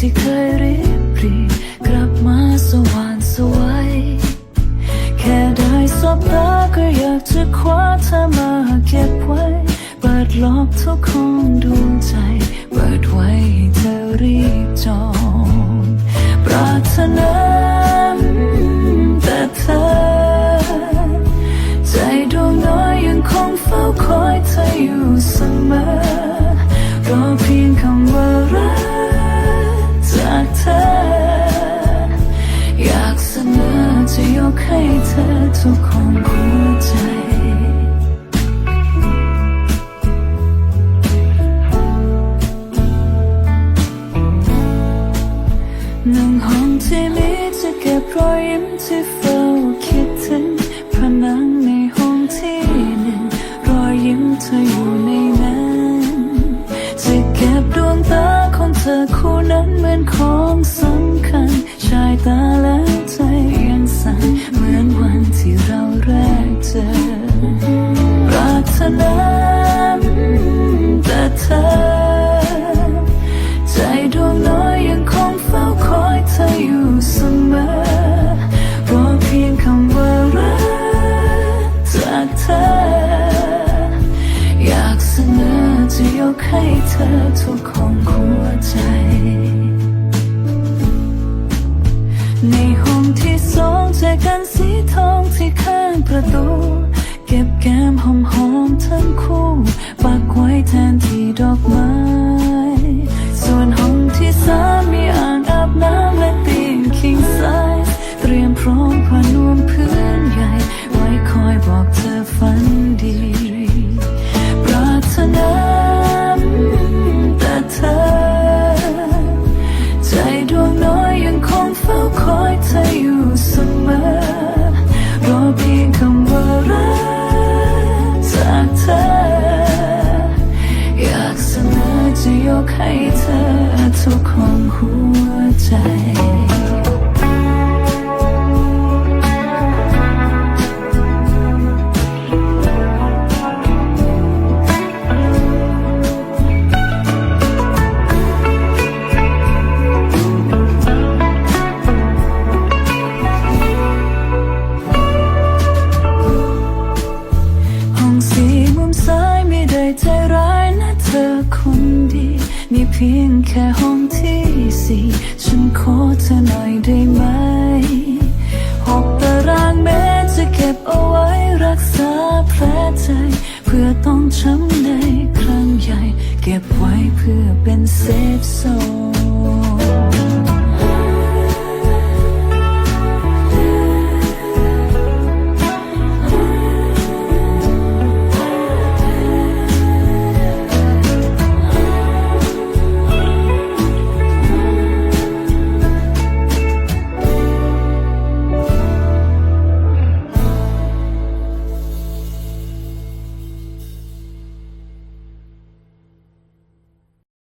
ที่เคยรีบรีกลับมาสว่างสวยแค่ได้สบตาก็อยากจะคว้าเธอมาเก็บไว้ เปิดล็อกทุกห้องดวงใจ เปิดไว้ให้เธอรีบจองปรารถนาแต่เธอ ใจดวงน้อยยังคงเฝ้าคอยเธออยู่เสมอ ทุกของหัวใจ หนึ่งห้องที่มีจะเก็บรอยยิ้มที่เฝ้าคิดถึงผนังในห้องที่หนึ่งรอยยิ้มเธออยู่ในนั้นจะเก็บดวงตาของเธอคู่นั้นเหมือนของสำคัญชายตาแล้ว จะยกให้เธอทุกของหัวใจ ในห้องที่สองเจอกันสีทองที่ข้างประตู เก็บแก้มหอมหอมทั้งคู่ปักไว้แทนที่ดอกไม้ ส่วนห้องที่สาม ให้เธอทุกของหัวใจ พียงแค่ห้องที่สี่ฉันขอเธอหน่อยได้ไหมหกตารางเมตรจะเก็บเอาไว้รักษาแผลใจ เพื่อต้องช้ำในครั้งใหญ่ เก็บไว้เพื่อเป็นเซฟโซน